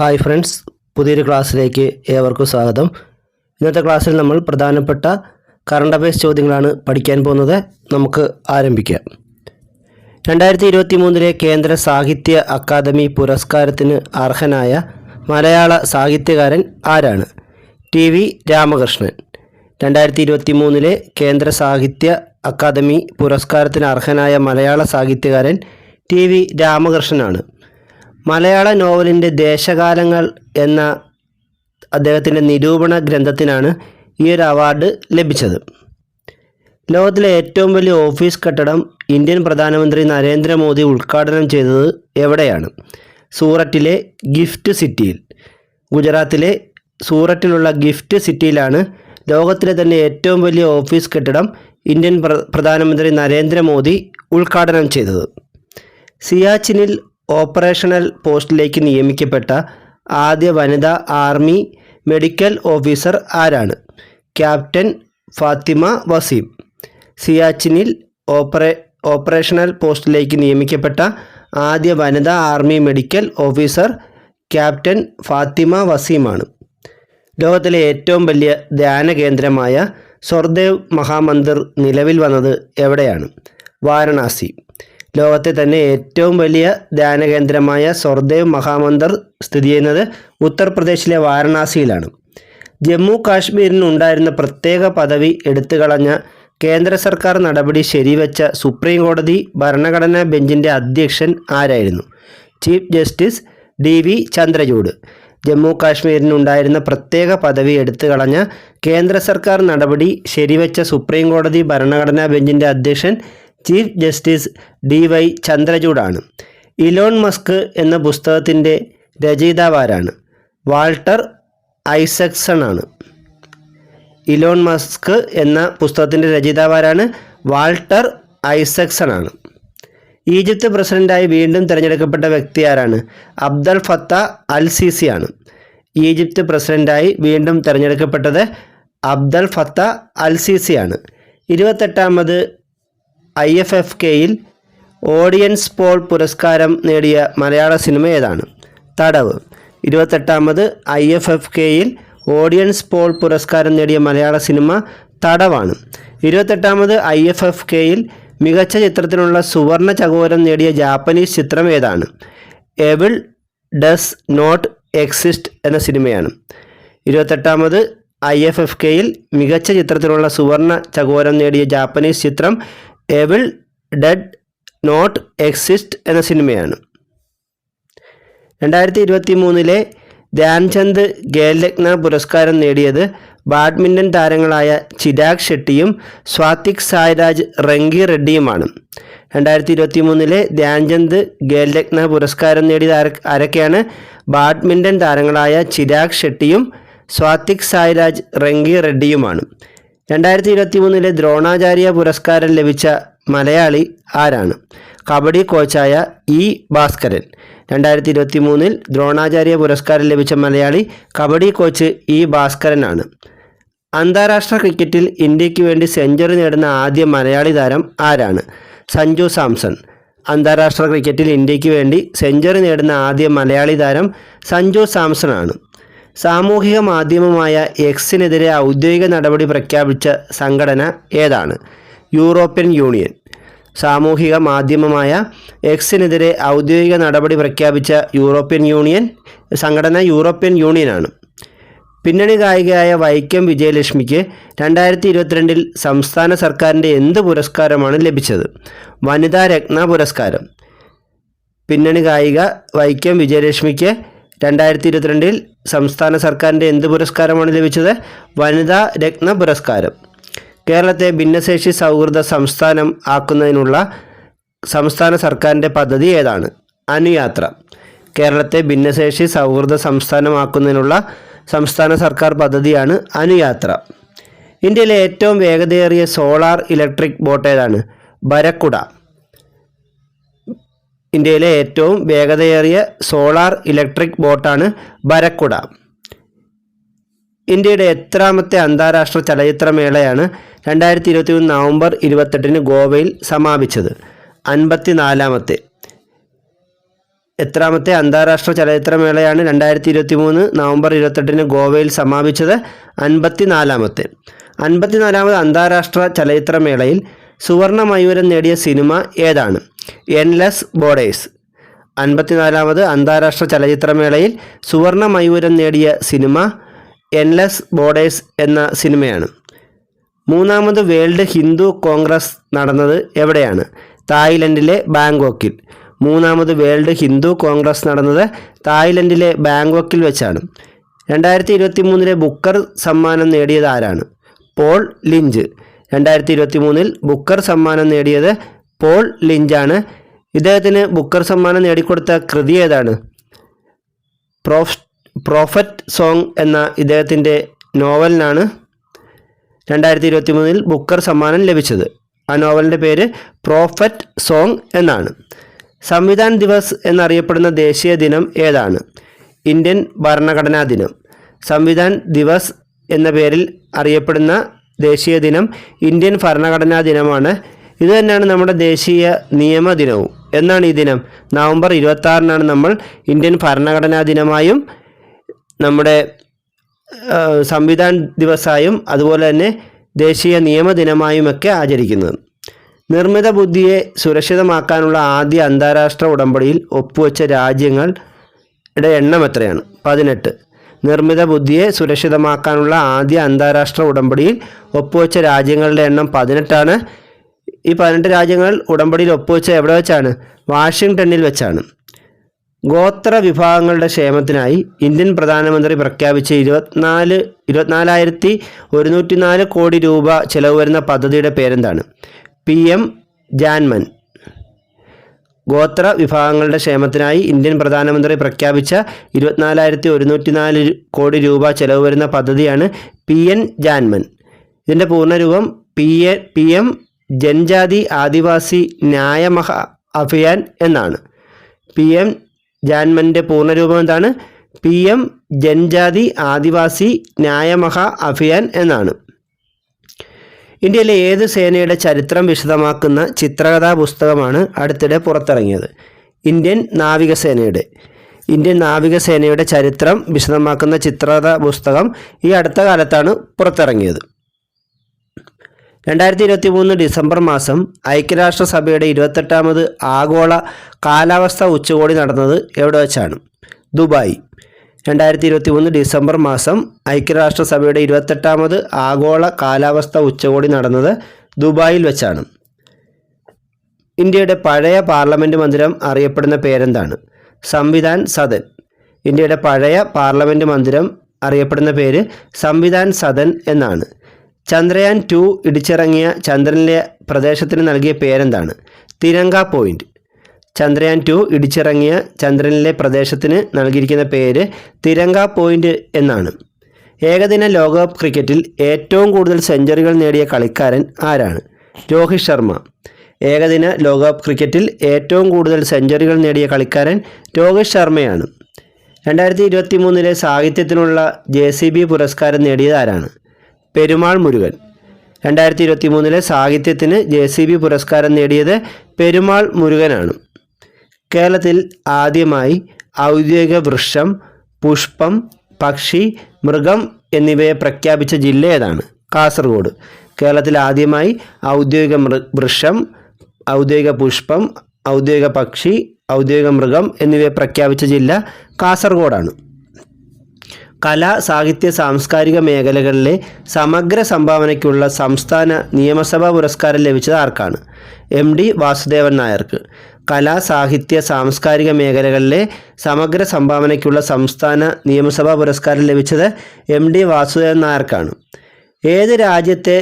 Hi friends പുതിയൊരു ക്ലാസ്സിലേക്ക് ഏവർക്കും സ്വാഗതം. ഇന്നത്തെ ക്ലാസ്സിൽ നമ്മൾ പ്രധാനപ്പെട്ട കറണ്ട് അഫയേഴ്സ് ചോദ്യങ്ങളാണ് പഠിക്കാൻ പോകുന്നത്. നമുക്ക് ആരംഭിക്കാം. രണ്ടായിരത്തി ഇരുപത്തി മൂന്നിലെ കേന്ദ്ര സാഹിത്യ അക്കാദമി പുരസ്കാരത്തിന് അർഹനായ മലയാള സാഹിത്യകാരൻ ആരാണ്? T V Ramakrishnan. രണ്ടായിരത്തി ഇരുപത്തി മൂന്നിലെ കേന്ദ്ര സാഹിത്യ അക്കാദമി പുരസ്കാരത്തിന് അർഹനായ മലയാള സാഹിത്യകാരൻ ടി വി രാമകൃഷ്ണനാണ്. മലയാള നോവലിന്റെ ദേശകാലങ്ങൾ എന്ന അദ്ദേഹത്തിന്റെ നിരൂപണ ഗ്രന്ഥത്തിനാണ് ഈ ഒരു അവാർഡ് ലഭിച്ചത്. ലോകത്തിലെ ഏറ്റവും വലിയ ഓഫീസ് കെട്ടിടം ഇന്ത്യൻ പ്രധാനമന്ത്രി നരേന്ദ്രമോദി ഉദ്ഘാടനം ചെയ്തത് എവിടെയാണ്? സൂററ്റിലെ ഗിഫ്റ്റ് സിറ്റിയിൽ. ഗുജറാത്തിലെ സൂററ്റിലുള്ള ഗിഫ്റ്റ് സിറ്റിയിലാണ് ലോകത്തിലെ തന്നെ ഏറ്റവും വലിയ ഓഫീസ് കെട്ടിടം ഇന്ത്യൻ പ്ര- പ്രധാനമന്ത്രി നരേന്ദ്രമോദി ഉദ്ഘാടനം ചെയ്തത്. സിയാച്ചിനിൽ ഓപ്പറേഷണൽ പോസ്റ്റിലേക്ക് നിയമിക്കപ്പെട്ട ആദ്യ വനിതാ ആർമി മെഡിക്കൽ ഓഫീസർ ആരാണ്? ക്യാപ്റ്റൻ ഫാത്തിമ വസീം. സിയാച്ചിനിൽ ഓപ്പറേ ഓപ്പറേഷണൽ പോസ്റ്റിലേക്ക് നിയമിക്കപ്പെട്ട ആദ്യ വനിതാ army medical officer captain Fathima വസീമാണ്. ലോകത്തിലെ ഏറ്റവും വലിയ ധ്യാന കേന്ദ്രമായ സ്വർദേവ് മഹാമന്ദിർ നിലവിൽ വന്നത് എവിടെയാണ്? വാരണാസി. ലോകത്തെ തന്നെ ഏറ്റവും വലിയ ധ്യാന കേന്ദ്രമായ സ്വർദേവ് മഹാമന്ദർ സ്ഥിതി ചെയ്യുന്നത് ഉത്തർപ്രദേശിലെ വാരണാസിയിലാണ്. ജമ്മു കാശ്മീരിനുണ്ടായിരുന്ന പ്രത്യേക പദവി എടുത്തുകളഞ്ഞ കേന്ദ്ര സർക്കാർ നടപടി ശരിവെച്ച സുപ്രീം കോടതി ഭരണഘടനാ ബെഞ്ചിന്റെ അധ്യക്ഷൻ ആരായിരുന്നു? Chief justice D V Chandrachud. Jammu കാശ്മീരിനുണ്ടായിരുന്ന പ്രത്യേക പദവി എടുത്തു കളഞ്ഞ കേന്ദ്ര സർക്കാർ നടപടി ശരിവെച്ച സുപ്രീം കോടതി ഭരണഘടനാ ബെഞ്ചിന്റെ അധ്യക്ഷൻ ചീഫ് ജസ്റ്റിസ് ഡി വൈ ചന്ദ്രചൂഡാണ്. ഇലോൺ മസ്ക് എന്ന പുസ്തകത്തിന്റെ രചയിതാവാരാണ്. വാൾട്ടർ ഐസക്സൺ ആണ് ഇലോൺ മസ്ക് എന്ന പുസ്തകത്തിന്റെ രചയിതാവാരാണ് വാൾട്ടർ ഐസക്സൺ ആണ് ഈജിപ്ത് പ്രസിഡന്റായി വീണ്ടും തിരഞ്ഞെടുക്കപ്പെട്ട വ്യക്തി ആരാണ്? അബ്ദൽ ഫത്ത അൽ സിസി ആണ് ഈജിപ്ത് പ്രസിഡന്റായി വീണ്ടും തിരഞ്ഞെടുക്കപ്പെട്ടത് അബ്ദൽ ഫത്ത അൽ സിസി ആണ് ഇരുപത്തെട്ടാമത് ഐ എഫ് എഫ് കെയിൽ ഓഡിയൻസ് പോൾ പുരസ്കാരം നേടിയ മലയാള സിനിമ ഏതാണ്? തടവ്. ഇരുപത്തെട്ടാമത് ഐ എഫ് എഫ് കെയിൽ ഓഡിയൻസ് പോൾ പുരസ്കാരം നേടിയ മലയാള സിനിമ തടവാണ്. ഇരുപത്തെട്ടാമത് ഐ എഫ് എഫ് കെയിൽ മികച്ച ചിത്രത്തിനുള്ള സുവർണ ചകോരം നേടിയ ജാപ്പനീസ് ചിത്രം ഏതാണ്? എവിൾ ഡസ് നോട്ട് എക്സിസ്റ്റ് എന്ന സിനിമയാണ്. ഇരുപത്തെട്ടാമത് ഐ എഫ് എഫ് കെയിൽ മികച്ച ചിത്രത്തിനുള്ള സുവർണ ചകോരം നേടിയ ജാപ്പനീസ് ചിത്രം എവിൾ ഡെഡ് നോട്ട് എക്സിസ്റ്റ് എന്ന സിനിമയാണ്. രണ്ടായിരത്തി ഇരുപത്തി മൂന്നിലെ ധ്യാൻചന്ദ് ഖേൽരത്ന പുരസ്കാരം നേടിയത് ബാഡ്മിന്റൺ താരങ്ങളായ ചിരാഗ് ഷെട്ടിയും സ്വാതിക് സായ്രാജ് റങ്കി റെഡ്ഡിയുമാണ്. രണ്ടായിരത്തി ഇരുപത്തി മൂന്നിലെ ധ്യാൻചന്ദ് ഖേൽരത്ന പുരസ്കാരം നേടിയത് ആര ആരൊക്കെയാണ്? ബാഡ്മിന്റൺ താരങ്ങളായ ചിരാഗ് ഷെട്ടിയും സ്വാതിക് സായ്രാജ് റങ്കി റെഡ്ഡിയുമാണ്. രണ്ടായിരത്തി ഇരുപത്തി മൂന്നിലെ ദ്രോണാചാര്യ പുരസ്കാരം ലഭിച്ച മലയാളി ആരാണ്? കബഡി കോച്ചായ ഇ ഭാസ്കരൻ. രണ്ടായിരത്തി ഇരുപത്തി മൂന്നിൽ ദ്രോണാചാര്യ പുരസ്കാരം ലഭിച്ച മലയാളി കബഡി കോച്ച് ഇ ഭാസ്കരനാണ്. അന്താരാഷ്ട്ര ക്രിക്കറ്റിൽ ഇന്ത്യയ്ക്ക് വേണ്ടി സെഞ്ചുറി നേടുന്ന ആദ്യ മലയാളി താരം ആരാണ്? സഞ്ജു സാംസൺ. അന്താരാഷ്ട്ര ക്രിക്കറ്റിൽ ഇന്ത്യയ്ക്ക് വേണ്ടി സെഞ്ചുറി നേടുന്ന ആദ്യ മലയാളി താരം സഞ്ജു സാംസൺ ആണ് സാമൂഹിക മാധ്യമമായ എക്സിനെതിരെ ഔദ്യോഗിക നടപടി പ്രഖ്യാപിച്ച സംഘടന ഏതാണ്? European Union. സാമൂഹിക മാധ്യമമായ എക്സിനെതിരെ ഔദ്യോഗിക നടപടി പ്രഖ്യാപിച്ച യൂറോപ്യൻ യൂണിയൻ സംഘടന യൂറോപ്യൻ യൂണിയനാണ്. പിന്നണി ഗായികയായ വൈക്കം വിജയലക്ഷ്മിക്ക് രണ്ടായിരത്തി ഇരുപത്തിരണ്ടിൽ സംസ്ഥാന സർക്കാരിന്റെ എന്ത് പുരസ്കാരമാണ് ലഭിച്ചത്? വനിതാ രത്ന പുരസ്കാരം. പിന്നണി ഗായിക വൈക്കം വിജയലക്ഷ്മിക്ക് രണ്ടായിരത്തി ഇരുപത്തിരണ്ടിൽ സംസ്ഥാന സർക്കാരിന്റെ എന്ത് പുരസ്കാരമാണ് ലഭിച്ചത്? വനിതാ രത്ന പുരസ്കാരം. കേരളത്തെ ഭിന്നശേഷി സൗഹൃദ സംസ്ഥാനം ആക്കുന്നതിനുള്ള സംസ്ഥാന സർക്കാരിന്റെ പദ്ധതി ഏതാണ്? അനുയാത്ര. കേരളത്തെ ഭിന്നശേഷി സൗഹൃദ സംസ്ഥാനമാക്കുന്നതിനുള്ള സംസ്ഥാന സർക്കാർ പദ്ധതിയാണ് അനുയാത്ര. ഇന്ത്യയിലെ ഏറ്റവും വേഗതയേറിയ സോളാർ ഇലക്ട്രിക് ബോട്ട് ഏതാണ്? ബരക്കുട ഇന്ത്യയിലെ ഏറ്റവും വേഗതയേറിയ സോളാർ ഇലക്ട്രിക് ബോട്ടാണ് ബരക്കുട ഇന്ത്യയുടെ എത്രാമത്തെ അന്താരാഷ്ട്ര ചലച്ചിത്രമേളയാണ് രണ്ടായിരത്തി ഇരുപത്തി മൂന്ന് നവംബർ ഇരുപത്തെട്ടിന് ഗോവയിൽ സമാപിച്ചത്. അൻപത്തിനാലാമത്തെ. എത്രാമത്തെ അന്താരാഷ്ട്ര ചലച്ചിത്രമേളയാണ് രണ്ടായിരത്തി ഇരുപത്തി മൂന്ന് നവംബർ ഇരുപത്തെട്ടിന് ഗോവയിൽ സമാപിച്ചത്. അൻപത്തിനാലാമത്തെ. അൻപത്തിനാലാമത് അന്താരാഷ്ട്ര ചലച്ചിത്രമേളയിൽ സുവർണ മയൂരം നേടിയ സിനിമ ഏതാണ്? എൻലെസ് ബോർഡേഴ്സ് അൻപത്തിനാലാമത് അന്താരാഷ്ട്ര ചലച്ചിത്രമേളയിൽ സുവർണ മയൂരം നേടിയ സിനിമ എൻലെസ് ബോർഡേഴ്സ് എന്ന സിനിമയാണ്. മൂന്നാമത് വേൾഡ് ഹിന്ദു കോൺഗ്രസ് നടന്നത് എവിടെയാണ്? തായ്ലൻഡിലെ ബാങ്കോക്കിൽ. മൂന്നാമത് വേൾഡ് ഹിന്ദു കോൺഗ്രസ് നടന്നത് തായ്ലൻഡിലെ ബാങ്കോക്കിൽ വെച്ചാണ്. രണ്ടായിരത്തി ഇരുപത്തി മൂന്നിലെ ബുക്കർ സമ്മാനം നേടിയത് ആരാണ്? Paul Lynch. രണ്ടായിരത്തി ഇരുപത്തി മൂന്നിൽ ബുക്കർ സമ്മാനം നേടിയത് പോൾ ലിഞ്ചാണ്. ഇദ്ദേഹത്തിന് ബുക്കർ സമ്മാനം നേടിക്കൊടുത്ത കൃതി ഏതാണ്? പ്രോഫ് പ്രോഫറ്റ് സോങ് എന്ന ഇദ്ദേഹത്തിന്റെ നോവലിനാണ് രണ്ടായിരത്തി ഇരുപത്തി മൂന്നിൽ ബുക്കർ സമ്മാനം ലഭിച്ചത്. ആ നോവലിന്റെ പേര് പ്രോഫറ്റ് സോങ് എന്നാണ്. സംവിധാൻ ദിവസ് എന്നറിയപ്പെടുന്ന ദേശീയ ദിനം ഏതാണ്? ഇന്ത്യൻ ഭരണഘടനാ ദിനം. സംവിധാൻ ദിവസ് എന്ന പേരിൽ അറിയപ്പെടുന്ന ദേശീയ ദിനം ഇന്ത്യൻ ഭരണഘടനാ ദിനമാണ്. ഇത് തന്നെയാണ് നമ്മുടെ ദേശീയ നിയമ ദിനവും. എന്നാണ് ഈ ദിനം. നവംബർ ഇരുപത്തി ആറിനാണ് നമ്മൾ ഇന്ത്യൻ ഭരണഘടനാ ദിനമായും നമ്മുടെ സംവിധാൻ ദിവസമായും അതുപോലെ തന്നെ ദേശീയ നിയമ ദിനമായുമൊക്കെ ആചരിക്കുന്നത്. നിർമ്മിത ബുദ്ധിയെ സുരക്ഷിതമാക്കാനുള്ള ആദ്യ അന്താരാഷ്ട്ര ഉടമ്പടിയിൽ ഒപ്പുവെച്ച രാജ്യങ്ങളുടെ എണ്ണം എത്രയാണ്? പതിനെട്ട്. നിർമ്മിത ബുദ്ധിയെ സുരക്ഷിതമാക്കാനുള്ള ആദ്യ അന്താരാഷ്ട്ര ഉടമ്പടിയിൽ ഒപ്പുവെച്ച രാജ്യങ്ങളുടെ എണ്ണം പതിനെട്ടാണ്. ഈ പതിനെട്ട് രാജ്യങ്ങൾ ഉടമ്പടിയിൽ ഒപ്പുവെച്ച എവിടെ വെച്ചാണ്? വാഷിങ്ടണിൽ വെച്ചാണ്. ഗോത്ര വിഭാഗങ്ങളുടെ ക്ഷേമത്തിനായി ഇന്ത്യൻ പ്രധാനമന്ത്രി പ്രഖ്യാപിച്ച ഇരുപത്തിനാല് ഇരുപത്തിനാലായിരത്തി ഒരുന്നൂറ്റി നാല് കോടി രൂപ ചെലവ് വരുന്ന പദ്ധതിയുടെ പേരെന്താണ്? P M Janman. ഗോത്ര വിഭാഗങ്ങളുടെ ക്ഷേമത്തിനായി ഇന്ത്യൻ പ്രധാനമന്ത്രി പ്രഖ്യാപിച്ച ഇരുപത്തിനാലായിരത്തി ഒരുന്നൂറ്റി നാല് കോടി രൂപ ചെലവ് വരുന്ന പദ്ധതിയാണ് പി എൻ ജാൻമൻ. ഇതിന്റെ പൂർണരൂപം P A P M Janjati Adivasi Nyaya Maha Abhiyan എന്നാണ്. പി എം ജാൻമന്റെ പൂർണരൂപം എന്താണ്? പി എം ജൻജാതി ആദിവാസി ന്യായമഹ അഭിയാൻ എന്നാണ്. ഇന്ത്യയിലെ ഏത് സേനയുടെ ചരിത്രം വിശദമാക്കുന്ന ചിത്രകഥാ പുസ്തകമാണ് അടുത്തിടെ പുറത്തിറങ്ങിയത്? ഇന്ത്യൻ നാവികസേനയുടെ. ഇന്ത്യൻ നാവികസേനയുടെ ചരിത്രം വിശദമാക്കുന്ന ചിത്രകഥാ പുസ്തകം ഈ അടുത്ത കാലത്താണ് പുറത്തിറങ്ങിയത്. രണ്ടായിരത്തി ഇരുപത്തി മൂന്ന് ഡിസംബർ മാസം ഐക്യരാഷ്ട്രസഭയുടെ ഇരുപത്തെട്ടാമത് ആഗോള കാലാവസ്ഥ ഉച്ചകോടി നടന്നത് എവിടെ വെച്ചാണ്? ദുബായ്. രണ്ടായിരത്തി ഇരുപത്തി മൂന്ന് ഡിസംബർ മാസം ഐക്യരാഷ്ട്രസഭയുടെ ഇരുപത്തെട്ടാമത് ആഗോള കാലാവസ്ഥ ഉച്ചകോടി നടന്നത് ദുബായിൽ വെച്ചാണ്. ഇന്ത്യയുടെ പഴയ പാർലമെന്റ് മന്ദിരം അറിയപ്പെടുന്ന പേരെന്താണ്? സംവിധാൻ സദൻ. ഇന്ത്യയുടെ പഴയ പാർലമെന്റ് മന്ദിരം അറിയപ്പെടുന്ന പേര് സംവിധാൻ സദൻ എന്നാണ്. ചന്ദ്രയാൻ ടു ഇടിച്ചിറങ്ങിയ ചന്ദ്രനിലെ പ്രദേശത്തിന് നൽകിയ പേരെന്താണ്? തിരങ്ക പോയിന്റ്. ചന്ദ്രയാൻ ടു ഇടിച്ചിറങ്ങിയ ചന്ദ്രനിലെ പ്രദേശത്തിന് നൽകിയിരിക്കുന്ന പേര് തിരങ്ക പോയിന്റ് എന്നാണ്. ഏകദിന ലോകകപ്പ് ക്രിക്കറ്റിൽ ഏറ്റവും കൂടുതൽ സെഞ്ചുറികൾ നേടിയ കളിക്കാരൻ ആരാണ്? രോഹിത് ശർമ്മ. ഏകദിന ലോകകപ്പ് ക്രിക്കറ്റിൽ ഏറ്റവും കൂടുതൽ സെഞ്ചുറികൾ നേടിയ കളിക്കാരൻ രോഹിത് ശർമ്മയാണ്. രണ്ടായിരത്തി ഇരുപത്തി മൂന്നിലെ സാഹിത്യത്തിനുള്ള ജെ സി ബി പുരസ്കാരം നേടിയത് ആരാണ്? പെരുമാൾ മുരുകൻ. രണ്ടായിരത്തി ഇരുപത്തി മൂന്നിലെ സാഹിത്യത്തിന് ജെ സി ബി പുരസ്കാരം നേടിയത് പെരുമാൾ മുരുകനാണ്. കേരളത്തിൽ ആദ്യമായി ഔദ്യോഗിക വൃക്ഷം പുഷ്പം പക്ഷി മൃഗം എന്നിവയെ പ്രഖ്യാപിച്ച ജില്ല ഏതാണ്? കാസർഗോഡ്. കേരളത്തിൽ ആദ്യമായി ഔദ്യോഗിക വൃക്ഷം ഔദ്യോഗിക പുഷ്പം ഔദ്യോഗിക പക്ഷി ഔദ്യോഗിക മൃഗം എന്നിവയെ പ്രഖ്യാപിച്ച ജില്ല കാസർഗോഡാണ്. കല സാഹിത്യ സാംസ്കാരിക മേഖലകളിലെ സമഗ്ര സംഭാവനയ്ക്കുള്ള സംസ്ഥാന നിയമസഭാ പുരസ്കാരം ലഭിച്ചത് ആർക്കാണ്? എം ഡി വാസുദേവൻ നായർക്ക്. കലാ സാഹിത്യ സാംസ്കാരിക മേഖലകളിലെ സമഗ്ര സംഭാവനയ്ക്കുള്ള സംസ്ഥാന നിയമസഭാ പുരസ്കാരം ലഭിച്ചത് എം ഡി വാസുദേവൻ നായർക്കാണ്. ഏത് രാജ്യത്തെ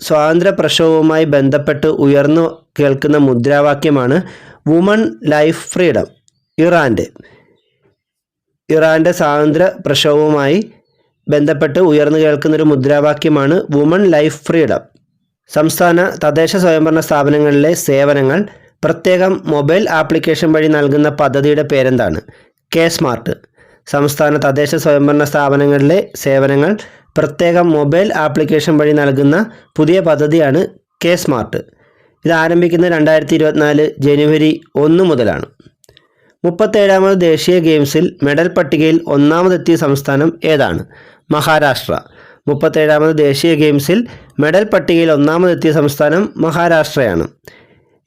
സ്വാതന്ത്ര്യ പ്രക്ഷോഭവുമായി ബന്ധപ്പെട്ട് ഉയർന്നു കേൾക്കുന്ന മുദ്രാവാക്യമാണ് വുമൺ ലൈഫ് ഫ്രീഡം ഇറാന്റെ. ഇറാന്റെ സ്വാതന്ത്ര്യ പ്രക്ഷോഭവുമായി ബന്ധപ്പെട്ട് ഉയർന്നു കേൾക്കുന്നൊരു മുദ്രാവാക്യമാണ് വുമൺ ലൈഫ് ഫ്രീഡം സംസ്ഥാന തദ്ദേശ സ്വയംഭരണ സ്ഥാപനങ്ങളിലെ സേവനങ്ങൾ പ്രത്യേകം മൊബൈൽ ആപ്ലിക്കേഷൻ വഴി നൽകുന്ന പദ്ധതിയുടെ പേരെന്താണ്? K smart. സംസ്ഥാന തദ്ദേശ സ്വയംഭരണ സ്ഥാപനങ്ങളിലെ സേവനങ്ങൾ പ്രത്യേകം മൊബൈൽ ആപ്ലിക്കേഷൻ വഴി നൽകുന്ന പുതിയ പദ്ധതിയാണ് കെ സ്മാർട്ട്. ഇത് ആരംഭിക്കുന്നത് രണ്ടായിരത്തി ഇരുപത്തിനാല് ജനുവരി ഒന്ന് മുതലാണ്. മുപ്പത്തേഴാമത് ദേശീയ ഗെയിംസിൽ മെഡൽ പട്ടികയിൽ ഒന്നാമതെത്തിയ സംസ്ഥാനം ഏതാണ്? മഹാരാഷ്ട്ര. മുപ്പത്തേഴാമത് ദേശീയ ഗെയിംസിൽ മെഡൽ പട്ടികയിൽ ഒന്നാമതെത്തിയ സംസ്ഥാനം മഹാരാഷ്ട്രയാണ്.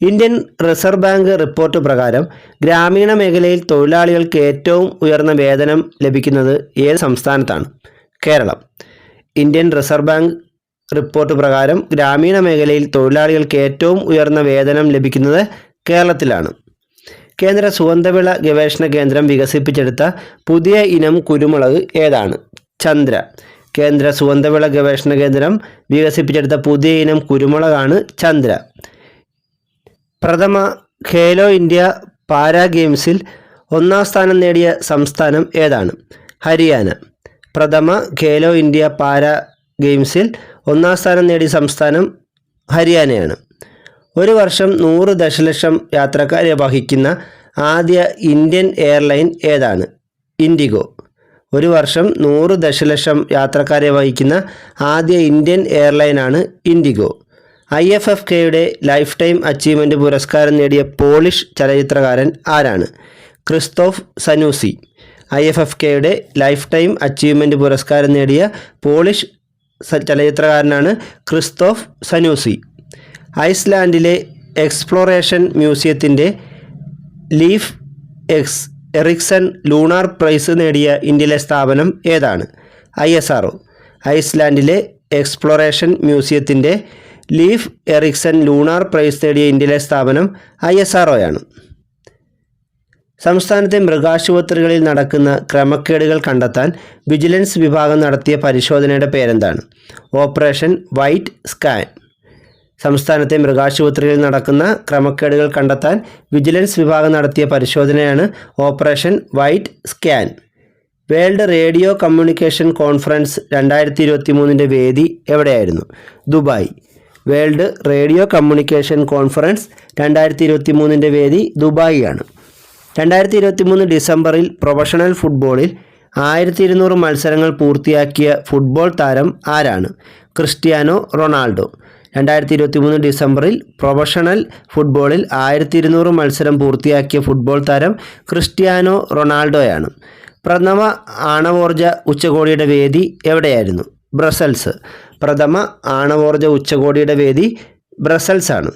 ഇന്ത്യൻ റിസർവ് ബാങ്ക് റിപ്പോർട്ട് പ്രകാരം ഗ്രാമീണ മേഖലയിൽ തൊഴിലാളികൾക്ക് ഏറ്റവും ഉയർന്ന വേതനം ലഭിക്കുന്നത് ഏത് സംസ്ഥാനത്താണ്? Keralam. Indian Reserve Bank report പ്രകാരം ഗ്രാമീണ മേഖലയിൽ തൊഴിലാളികൾക്ക് ഏറ്റവും ഉയർന്ന വേതനം ലഭിക്കുന്നത് കേരളത്തിലാണ്. കേന്ദ്ര സുഗന്ധവിള ഗവേഷണ കേന്ദ്രം വികസിപ്പിച്ചെടുത്ത പുതിയ ഇനം കുരുമുളക് ഏതാണ്? ചന്ദ്ര. കേന്ദ്ര സുഗന്ധവിള ഗവേഷണ കേന്ദ്രം വികസിപ്പിച്ചെടുത്ത പുതിയ ഇനം കുരുമുളകാണ് ചന്ദ്ര. പ്രഥമ ഖേലോ ഇന്ത്യ പാരാ ഗെയിംസിൽ ഒന്നാം സ്ഥാനം നേടിയ സംസ്ഥാനം ഏതാണ്? ഹരിയാന. പ്രഥമ ഖേലോ ഇന്ത്യ പാരാ ഗെയിംസിൽ ഒന്നാം സ്ഥാനം നേടിയ സംസ്ഥാനം ഹരിയാനയാണ്. ഒരു വർഷം നൂറ് ദശലക്ഷം യാത്രക്കാരെ വഹിക്കുന്ന ആദ്യ ഇന്ത്യൻ എയർലൈൻ ഏതാണ്? ഇൻഡിഗോ. ഒരു വർഷം നൂറ് ദശലക്ഷം യാത്രക്കാരെ വഹിക്കുന്ന ആദ്യ ഇന്ത്യൻ എയർലൈനാണ് ഇൻഡിഗോ. ഐ എഫ് എഫ് കെയുടെ ലൈഫ് ടൈം അച്ചീവ്മെന്റ് പുരസ്കാരം നേടിയ പോളിഷ് ചലച്ചിത്രകാരൻ ആരാണ്? Krzysztof Zanussi. I F F കെയുടെ ലൈഫ് ടൈം അച്ചീവ്മെന്റ് പുരസ്കാരം നേടിയ പോളിഷ് ചലച്ചിത്രകാരനാണ് ക്രിസ്തോഫ് സനൂസി. ഐസ്ലാൻഡിലെ exploration മ്യൂസിയത്തിന്റെ Leif X Erikson lunar prize നേടിയ ഇന്ത്യയിലെ സ്ഥാപനം ഏതാണ്? ഐ എസ് ആർ ഐസ്ലാൻഡിലെ എക്സ്പ്ലോറേഷൻ മ്യൂസിയത്തിന്റെ ലീഫ് എറിക്സൺ ലൂണാർ പ്രൈസ് നേടിയ ഇന്ത്യയിലെ സ്ഥാപനം ഐ എസ് ആർ ആണ്. സംസ്ഥാനത്തെ മൃഗാശുപത്രികളിൽ നടക്കുന്ന ക്രമക്കേടുകൾ കണ്ടെത്താൻ വിജിലൻസ് വിഭാഗം നടത്തിയ പരിശോധനയുടെ പേരെന്താണ്? Operation white scan. സംസ്ഥാനത്തെ മൃഗാശുപത്രികളിൽ നടക്കുന്ന ക്രമക്കേടുകൾ കണ്ടെത്താൻ വിജിലൻസ് വിഭാഗം നടത്തിയ പരിശോധനയാണ് operation white scan. World radio communication conference രണ്ടായിരത്തി ഇരുപത്തി മൂന്നിന്റെ വേദി എവിടെയായിരുന്നു? Dubai. World radio communication conference രണ്ടായിരത്തി ഇരുപത്തി മൂന്നിന്റെ വേദി ദുബായിയാണ്. രണ്ടായിരത്തി ഇരുപത്തി മൂന്ന് ഡിസംബറിൽ പ്രൊഫഷണൽ ഫുട്ബോളിൽ ആയിരത്തി ഇരുന്നൂറ് മത്സരങ്ങൾ പൂർത്തിയാക്കിയ ഫുട്ബോൾ താരം ആരാണ്? Cristiano Ronaldo. രണ്ടായിരത്തി ഇരുപത്തി മൂന്ന് ഡിസംബറിൽ പ്രൊഫഷണൽ ഫുട്ബോളിൽ ആയിരത്തി ഇരുന്നൂറ് മത്സരം പൂർത്തിയാക്കിയ ഫുട്ബോൾ താരം ക്രിസ്ത്യാനോ റൊണാൾഡോയാണ്. പ്രഥമ ആണവോർജ ഉച്ചകോടിയുടെ വേദി എവിടെയായിരുന്നു? ബ്രസൽസ്. പ്രഥമ ആണവോർജ ഉച്ചകോടിയുടെ വേദി ബ്രസൽസ് ആണ്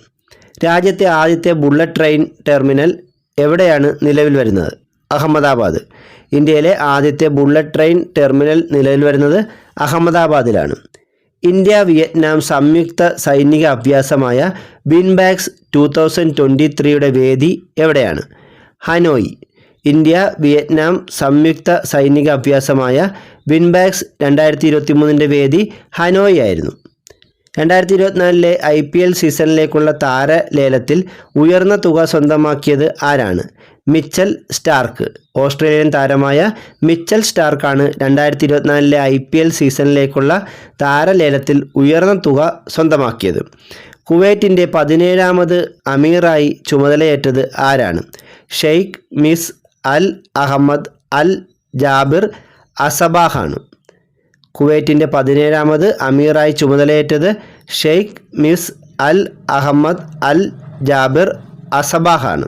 രാജ്യത്തെ ആദ്യത്തെ ബുള്ളറ്റ് ട്രെയിൻ ടെർമിനൽ എവിടെയാണ് നിലവിൽ വരുന്നത്? അഹമ്മദാബാദ്. ഇന്ത്യയിലെ ആദ്യത്തെ ബുള്ളറ്റ് ട്രെയിൻ ടെർമിനൽ നിലവിൽ വരുന്നത് അഹമ്മദാബാദിലാണ്. ഇന്ത്യ വിയറ്റ്നാം സംയുക്ത സൈനിക അഭ്യാസമായ വിൻബാക്സ് ടു തൗസൻഡ് ട്വന്റി ത്രീയുടെ വേദി എവിടെയാണ്? ഹനോയി. ഇന്ത്യ വിയറ്റ്നാം സംയുക്ത സൈനിക അഭ്യാസമായ വിൻബാക്സ് രണ്ടായിരത്തി ഇരുപത്തി മൂന്നിന്റെ വേദി ഹനോയി ആയിരുന്നു. രണ്ടായിരത്തി ഇരുപത്തിനാലിലെ ഐ പി എൽ സീസണിലേക്കുള്ള താരലേലത്തിൽ ഉയർന്ന തുക സ്വന്തമാക്കിയത് ആരാണ്? Mitchell Starc. ഓസ്ട്രേലിയൻ താരമായ മിച്ചൽ സ്റ്റാർക്കാണ് രണ്ടായിരത്തി ഇരുപത്തിനാലിലെ ഐ പി എൽ സീസണിലേക്കുള്ള താരലേലത്തിൽ ഉയർന്ന തുക സ്വന്തമാക്കിയത്. കുവൈറ്റിന്റെ പതിനേഴാമത് അമീറായി ചുമതലയേറ്റത് ആരാണ്? Sheikh Mish al Ahmad al Jabir അസബാഹാണ്. കുവൈറ്റിന്റെ പതിനേഴാമത് അമീറായി ചുമതലയേറ്റത് Sheikh Mish al Ahmad al Jabir അസബാഹാണ്.